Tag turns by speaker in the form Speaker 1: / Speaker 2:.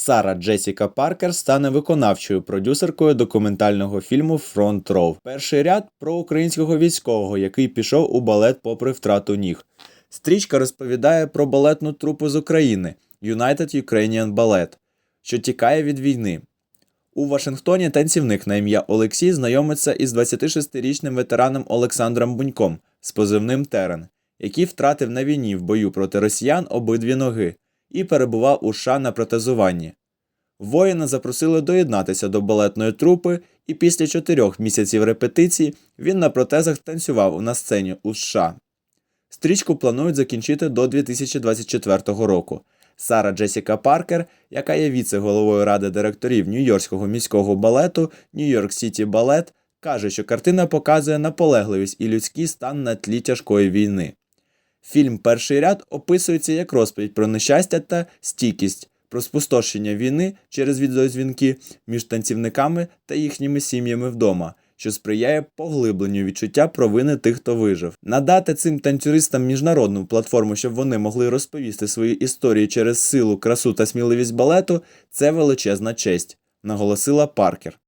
Speaker 1: Сара Джесіка Паркер стане виконавчою продюсеркою документального фільму Фронт Роу. Перший ряд про українського військового, який пішов у балет попри втрату ніг. Стрічка розповідає про балетну трупу з України United Ukrainian Ballet, що тікає від війни. У Вашингтоні танцівник на ім'я Олексій знайомиться із 26-річним ветераном Олександром Буньком з позивним Терен, який втратив на війні в бою проти росіян обидві ноги і перебував у США на протезуванні. Воїна запросили доєднатися до балетної трупи, і після чотирьох місяців репетицій він на протезах танцював на сцені у США. Стрічку планують закінчити до 2024 року. Сара Джесіка Паркер, яка є віце-головою ради директорів Нью-Йоркського міського балету Нью-Йорк Сіті Балет, каже, що картина показує наполегливість і людський стан на тлі тяжкої війни. Фільм Перший ряд описується як розповідь про нещастя та стійкість, про спустошення війни через відеозвінки між танцівниками та їхніми сім'ями вдома, що сприяє поглибленню відчуття провини тих, хто вижив. Надати цим танцюристам міжнародну платформу, щоб вони могли розповісти свої історії через силу, красу та сміливість балету це величезна честь, наголосила Паркер.